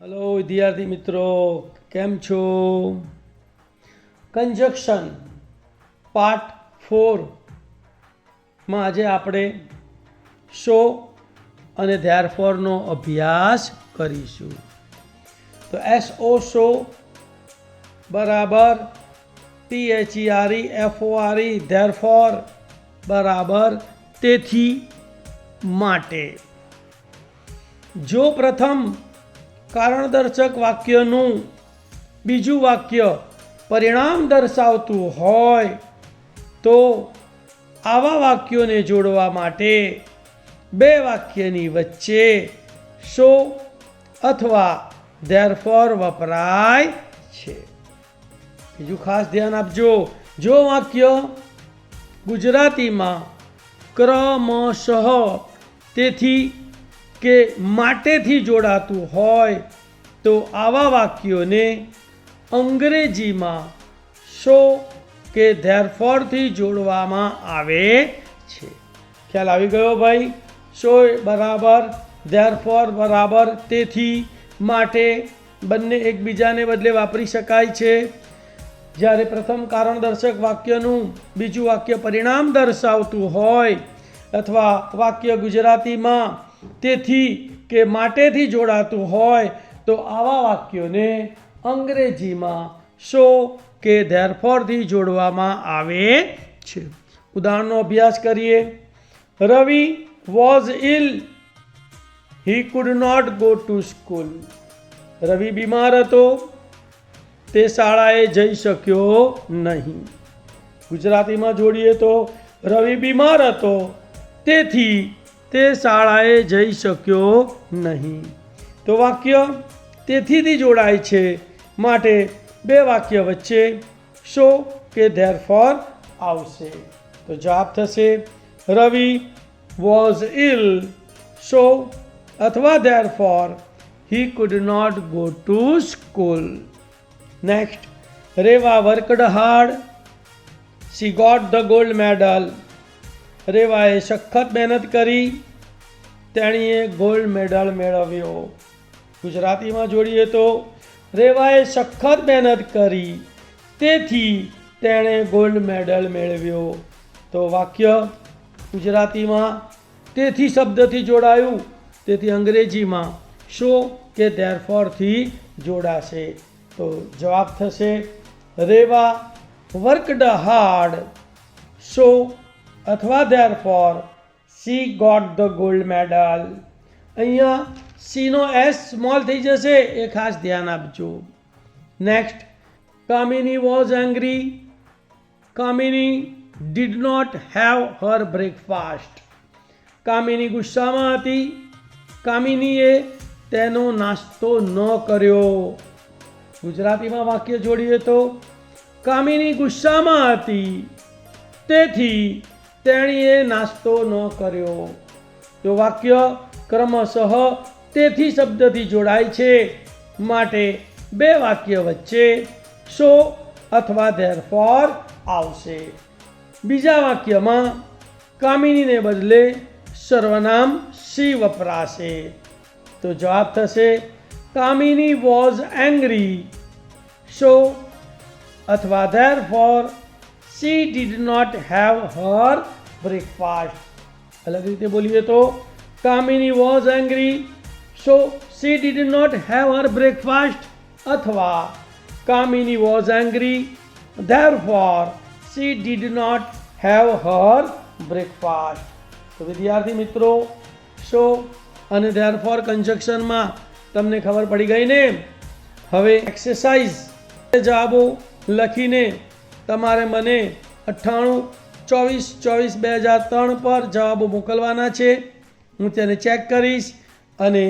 Hello વિદ્યાર્થી મિત્રો. કેમ છો? કંજક્શન પાર્ટ ફોરમાં આજે આપણે શો અને ધ્યારફોરનો અભ્યાસ કરીશું. તો એસ ઓ શો બરાબર T H E R E F O R E therefore બરાબર તેથી માટે. જો પ્રથમ કારણદર્શક વાક્યનું બીજું વાક્ય પરિણામ દર્શાવતું હોય તો આવા વાક્યોને જોડવા માટે બે વાક્યની વચ્ચે શો અથવા ધેરફોર વપરાય છે. બીજું ખાસ ધ્યાન આપજો, જો વાક્ય ગુજરાતીમાં ક્રમશઃ તેથી કે માટેથી જોડાતું હોય તો આવા વાક્યોને અંગ્રેજીમાં શો કે ધેરફોરથી જોડવામાં આવે છે. ખ્યાલ આવી ગયો ભાઈ? શો બરાબર, ધેરફોર બરાબર, તેથી માટે બંને એકબીજાને બદલે વાપરી શકાય છે. જ્યારે પ્રથમ કારણ દર્શક વાક્યનું બીજું વાક્ય પરિણામ દર્શાવતું હોય અથવા વાક્ય ગુજરાતીમાં તેથી કે માટેથી જોડાતું હોય તો આવા વાક્યોને અંગ્રેજીમાં શો કે ધેરફોરથી જોડવામાં આવે છે. ઉદાહરણનો અભ્યાસ કરીએ. Ravi was ill. He could not go to school. Ravi બીમાર હતો. તે શાળાએ જઈ શક્યો નહીં. ગુજરાતીમાં જોડીએ તો રવિ બીમાર હતો. તેથી તે શાળાએ જઈ શક્યો નહીં. તો વાક્ય તેથીથી જોડાય છે માટે બે વાક્ય વચ્ચે શો કે ધેરફોર આવશે. તો જવાબ થશે, રવિ વોઝ ઇલ શો અથવા therefore he could not go to school next Reva worked hard she got the gold medal રેવાએ સખત મહેનત કરી, તેણીએ ગોલ્ડ મેડલ મેળવ્યો. ગુજરાતીમાં જોડીએ તો, રેવાએ સખત મહેનત કરી, તેથી તેણે ગોલ્ડ મેડલ મેળવ્યો. તો વાક્ય ગુજરાતીમાં, તેથી શબ્દથી જોડાયું, તેથી અંગ્રેજીમાં, શો કે ધેરફોરથી જોડાશે. તો જવાબ થશે, રેવા વર્કડ હાર્ડ, શો અથવા therefore she got the gold medal અહીંયા સીનો એસ સ્મોલ થઈ જશે, એ ખાસ ધ્યાન આપજો. Next Kamini was angry Kamini did not have her breakfast Kamini ગુસ્સામાં હતી. કામિનીએ તેનો નાસ્તો ન કર્યો. ગુજરાતીમાં વાક્ય જોડીએ તો, કામિની ગુસ્સામાં હતી. તેથી તેણીએ નાસ્તો ન કર્યો. તો વાક્ય ક્રમશઃ તેથી શબ્દથી જોડાય છે. માટે બે વાક્ય વચ્ચે શો અથવા ધેરફોર આવશે. બીજા વાક્યમાં કામિનીને બદલે સર્વનામ સી વપરાશે. તો જવાબ થશે, કામિની વોઝ એંગ્રી શો અથવા therefore she did not have her breakfast અલગ રીતે બોલીએ તો Kamini was angry so she did not have her breakfast અથવા Kamini was angry therefore she did not have her breakfast તો વિદ્યાર્થી મિત્રો સો અને ધેર ફોર કન્જક્શનમાં તમને ખબર પડી ગઈ ને હવે એક્સરસાઇઝ જવાબો લખીને તમારે મને અઠ્ઠાણું ચોવીસ ચોવીસ બે હજાર ત્રણ પર જવાબો મોકલવાના છે. હું તેને ચેક કરીશ અને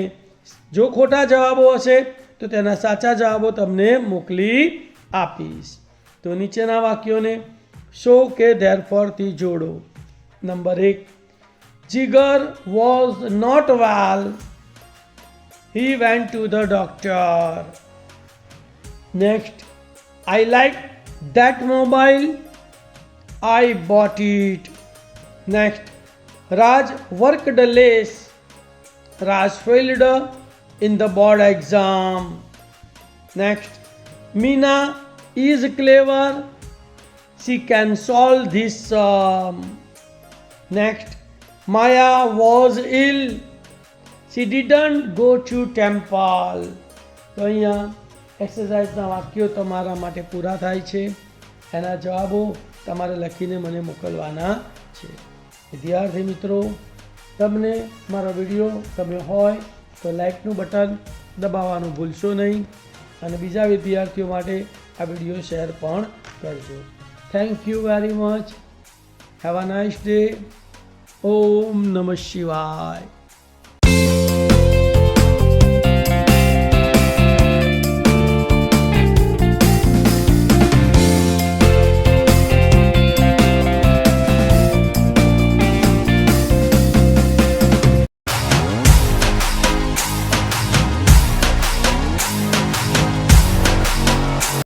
જો ખોટા જવાબો હશે તો તેના સાચા જવાબો તમને મોકલી આપીશ. તો નીચેના વાક્યોને શો કે ધેરફોરથી જોડો. નંબર એક Jigar was not well. he went to the doctor. Next, I like that mobile. I bought it. Next, Raj worked less. Raj failed in the board exam. Next, Meena is clever. She can solve this sum. Next, Maya was ill. She didn't go to temple. તો અહીંયા એક્સરસાઇઝના વાક્યો તમારા માટે પૂરા થાય છે. એના જવાબો તમારે લખીને મને મોકલવાના છે. વિદ્યાર્થી મિત્રો, તમને મારો વીડિયો ગમ્યો હોય તો લાઇકનું બટન દબાવવાનું ભૂલશો નહીં અને બીજા વિદ્યાર્થીઓ માટે આ વીડિયો શેર પણ કરજો. Thank you very much have a nice day ઓમ નમઃ શિવાય.